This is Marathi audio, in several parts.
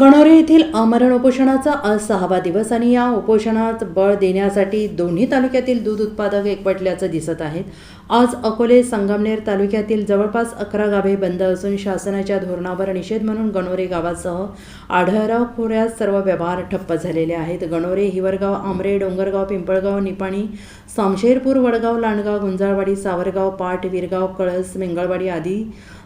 गणोरे येथील आमरण उपोषणाचा आज सहावा दिवस आणि या उपोषणात बळ देण्यासाठी दोन्ही तालुक्यातील दूध उत्पादक एकवटल्याचं दिसत आहेत. आज अकोले संगमनेर तालुक्यातील जवळपास अकरा गाभे बंद असून शासनाच्या धोरणावर निषेध म्हणून गणोरे गावासह आढळराव खोऱ्यात सर्व व्यवहार ठप्प झालेले आहेत. गणोरे हिवरगाव आमरे डोंगरगाव पिंपळगाव निपाणी सामशेरपूर वडगाव लांडगाव गुंजाळवाडी सावरगाव पाट विरगाव कळस मेंगळवाडी आदी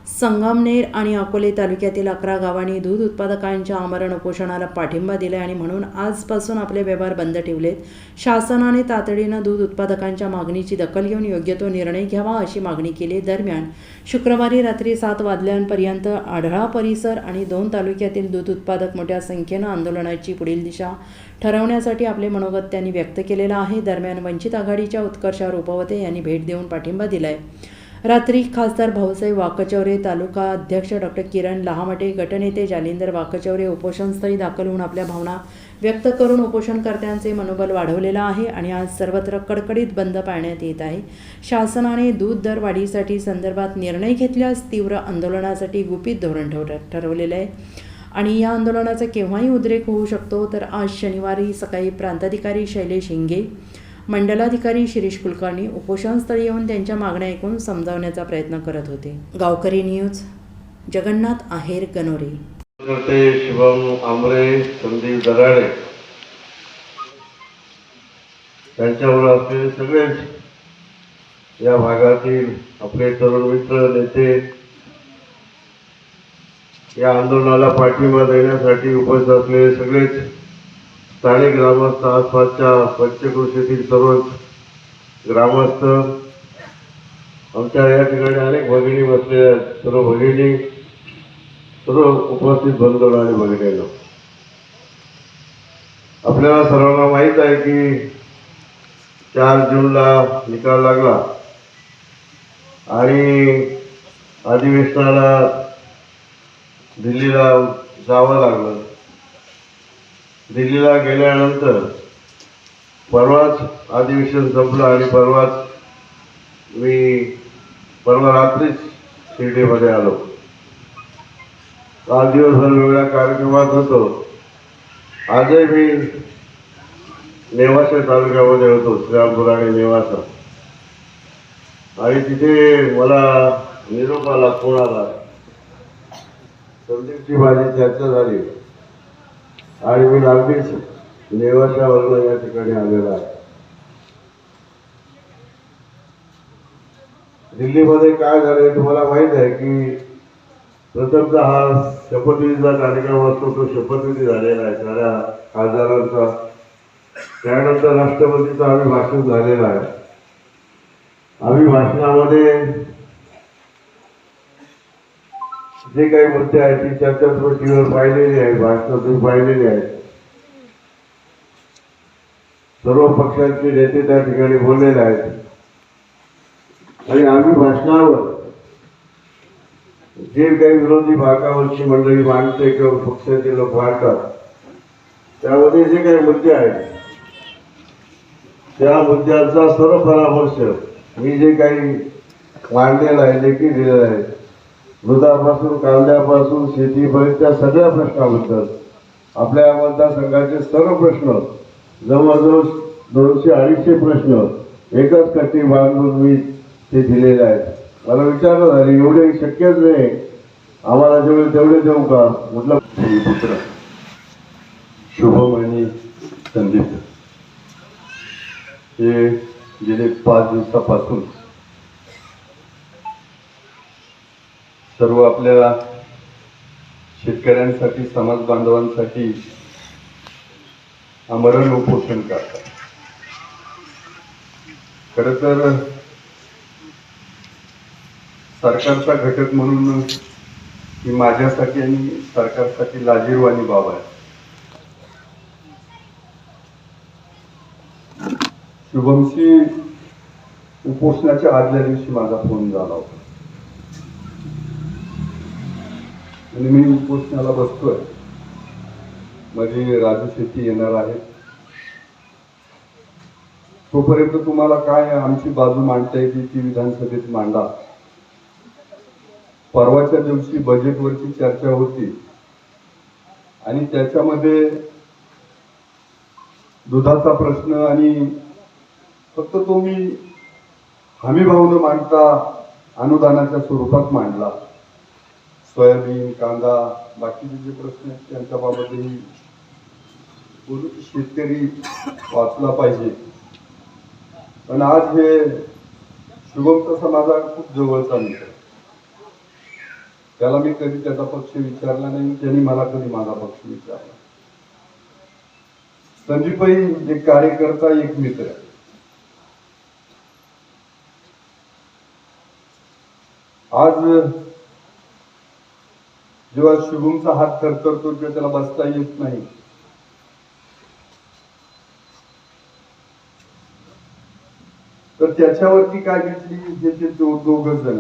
संगमनेर आणि अकोले तालुक्यातील अकरा गावांनी दूध उत्पादकांच्या आमरण उपोषणाला पाठिंबा दिला आणि म्हणून आजपासून आपले व्यवहार बंद ठेवलेत. शासनाने तातडीनं दूध उत्पादकांच्या मागणीची दखल घेऊन योग्य तो निर्णय घ्यावा अशी मागणी केली. दरम्यान शुक्रवारी रात्री सात वाजल्यापर्यंत आढळा परिसर आणि दोन तालुक्यातील दूध उत्पादक मोठ्या संख्येनं आंदोलनाची पुढील दिशा ठरवण्यासाठी आपले मनोगत त्यांनी व्यक्त केलेलं आहे. दरम्यान वंचित आघाडीच्या उत्कर्षा रुपवते यांनी भेट देऊन पाठिंबा दिलाय. रात्री खासदार भाऊसाहेब वाकचौरे तालुका अध्यक्ष डॉक्टर किरण लहामटे गटनेते जालिंदर वाकचौरे उपोषणस्थळी दाखल होऊन आपल्या भावना व्यक्त करून उपोषणकर्त्यांचे मनोबल वाढवलेलं आहे आणि आज सर्वत्र कडकडीत बंद पाळण्यात येत आहे. शासनाने दूध दर वाढीसाठी संदर्भात निर्णय घेतल्यास तीव्र आंदोलनासाठी गुपित धोरण ठेव ठरवलेलं आहे. आणि या आंदोलनाचा केव्हाही उद्रेक होऊ शकतो तर आज शनिवारी सकाळी प्रांताधिकारी शैलेश हिंगे मंडलाधिकारी शिरीष कुलकर्णी उपोषणस्थळी येऊन त्यांच्या मागण्या ऐकून समजावण्याचा प्रयत्न करत होते. गावकरी न्यूज जगन्नाथ आहेर गणोरे शुभम आमरे संदीप दराडे. त्यांच्यावर असलेले सगळेच या भागातील आपले तरुण मित्र नेते या आंदोलनाला पाठिंबा देण्यासाठी उपस्थित असलेले सगळेच स्थानिक ग्रामस्थ आसपासच्या पंचकृषीतील सर्व ग्रामस्थ आमच्या या ठिकाणी अनेक भगिनी बसलेल्या सर्व भगिनी सर्व उपस्थित बंधू आणि भगिनी आपल्याला सर्वांना माहीत आहे की चार जूनला निकाल लागला आणि अधिवेशनाला दिल्लीला जावं लागलं. दिल्लीला गेल्यानंतर परवाच अधिवेशन संपलं आणि परवाच मी परवा रात्रीच शिर्डीमध्ये आलो. काल दिवसभर वेगळ्या कार्यक्रमात होतो. आजही मी नेवासा तालुक्यामध्ये होतो श्रीरामपूर आणि नेवासा. आणि तिथे मला निरोप आला फोन आला. संदीपची माझी चर्चा झाली. आणि मी अगदीच वर्ग या ठिकाणी आलेला आहे. दिल्लीमध्ये काय झालंय तुम्हाला माहीत आहे की प्रथमतः हा शपथविधीचा कार्यक्रम असतो तो शपथविधी झालेला आहे. साऱ्या खासदारांचा. त्यानंतर राष्ट्रपतीचं आम्ही भाषण झालेलं आहे. आम्ही भाषणामध्ये जे काही मुद्दे आहेत ती चर्चा टीव्हीवर पाहिलेली आहे भाषण तुम्ही पाहिलेली आहेत. सर्व पक्षांचे नेते त्या ठिकाणी बोललेले आहेत. आणि आम्ही भाषणावर जे काही विरोधी भागावरची मंडळी मांडते किंवा पक्षाचे लोक मांडतात त्यामध्ये जे काही मुद्दे आहेत त्या मुद्द्यांचा सर्व परामर्श मी जे काही मांडलेलं आहे लेखी दिलेलं आहे दुधापासून कांद्यापासून शेतीपर्यंत त्या सगळ्या प्रश्नाबद्दल. आपल्या मतदारसंघाचे सर्व प्रश्न जवळजवळ दोनशे अडीचशे प्रश्न एकच कट्टी बांधून मी ते दिलेले आहेत. मला विचारणं झाली एवढे शक्यच नाही. आम्हाला जेवढे तेवढे देऊ का? म्हटलं पुत्र शुभम आणि संदीप हे गेले पाच दिवसापासून सर्व आपल्या शेतकऱ्यांसाठी समाज बांधवांसाठी आमरण उपोषण करतात. खर तर सरकारचा घटक म्हणून ही माझ्यासाठी आणि सरकारसाठी लाजीरवाणी बाब आहे. शुभमशी उपोषणाच्या आदल्या दिवशी माझा फोन झाला होता. आणि मी उपोषणाला बसतोय. माझे राजू शेट्टी येणार आहेत तोपर्यंत तुम्हाला काय आमची बाजू मांडता येते ती विधानसभेत मांडा. परवाच्या दिवशी बजेटवरची चर्चा होती. आणि त्याच्यामध्ये दुधाचा प्रश्न आणि फक्त तो मी हमी मांडता अनुदानाच्या स्वरूपात मांडला. सोयाबीन कांदा बाकीचे जे प्रश्न आहेत त्यांच्याबाबतही बोलू. की शेतकरी वाचला पाहिजे. पण आज हे शुभम तसा खूप जवळचा मित्र त्याला मी कधी त्याचा पक्ष विचारला नाही त्यांनी मला कधी माझा पक्ष विचारला संदीपही एक कार्यकर्ता एक मित्र आहे. आज जेव्हा शुभमचा हात थरथरतो किंवा त्याला बसता येत नाही. तर त्याच्यावरती काय घेतली? हे ते दोघच जण.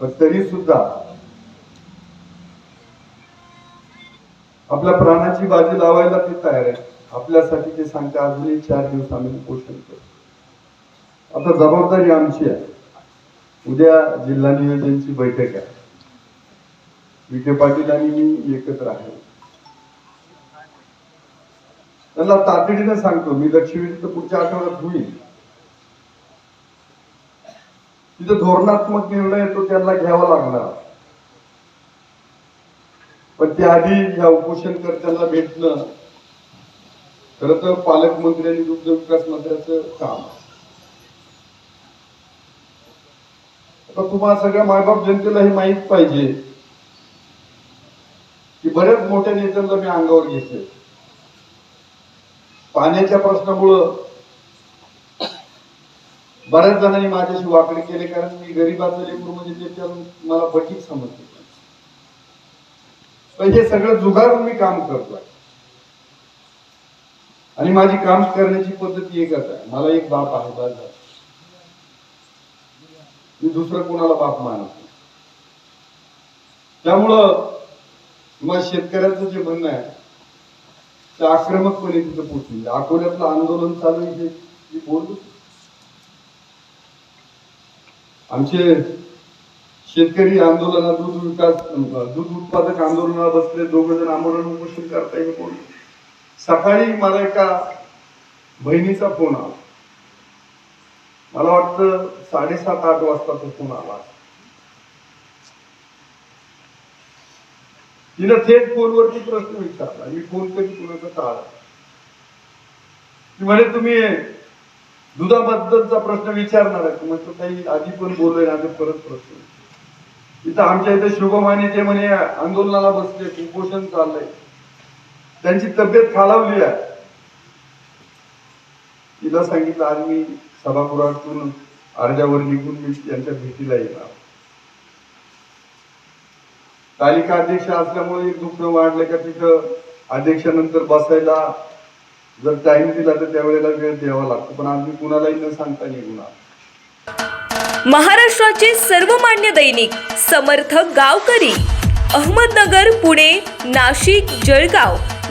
पण तरी सुद्धा आपल्या प्राणाची बाजी लावायला ते तयार आहे आपल्यासाठी ते सांगता अजूनही चार दिवस आम्ही पोषण करू आता जबाबदारी आमची आहे. उद्या जिल्हा नियोजनची बैठक आहे. विखे पाटील आणि मी एकत्र आहे. त्यांना तातडीने सांगतो मी लक्षवेधी तर पुढच्या आठवड्यात होईल. तिथे धोरणात्मक निर्णय तो त्यांना घ्यावा लागणार. पण त्याआधी या उपोषणकर्त्यांना भेटणं खर तर पालकमंत्री आणि दुग्ध विकास मंत्र्याचं काम. आता तुम्हाला सगळ्या मायबाप जनतेला हे माहीत पाहिजे. की बऱ्याच मोठ्या नेत्यांना मी अंगावर घेतले पाण्याच्या प्रश्नामुळं बऱ्याच जणांनी माझ्याशी वाकडे केले कारण मी गरीबाचं लेकरू म्हणजे ते मला फटीक समजते पण हे सगळं जुगारून मी काम करतोय. आणि माझी काम करण्याची पद्धती एकच आहे. मला एक बाप आहे बाज मी दुसरं कोणाला बाप मानत त्यामुळं मग शेतकऱ्यांचं जे म्हणणं आहे ते आक्रमकपणे तिथं पोचले अकोल्यातलं आंदोलन चालू हे मी बोललो. आमचे शेतकरी आंदोलनात दूध विकास दूध उत्पादक आंदोलनाला बसले दोघ जण आंदोलन उपोषण करता येईल कोण सकाळी मला एका बहिणीचा फोन आला. मला वाटतं साडेसात आठ वाजता तो फोन आला. तिनं थेट फोनवरती प्रश्न विचारला. मी फोन कधी कुणाचा टाळला ती म्हणे तुम्ही दुधाबद्दलचा प्रश्न विचारणार आहे. म्हटलं काही आधी पण बोललोय ना परत प्रश्न इथं आमच्या इथे शुभमाने ते म्हणे आंदोलनाला बसले कुपोषण चाललंय. त्यांची तब्येत खालावली आहे. तिला सांगितलं आज मी सभागृहातून अर्ध्यावर निघून मी त्यांच्या भेटीला येणार. तालिका अध्यक्ष असल्यामुळे एक दुःख वाढलं का तिथं अध्यक्षानंतर बसायला जर टाइम दिला तर त्यावेळेला वेळ द्यावा लागतो. पण आम्ही कुणालाही न सांगता निघणार महाराष्ट्राचे सर्वमान्य दैनिक समर्थ गावकरी अहमदनगर पुणे नाशिक जळगाव.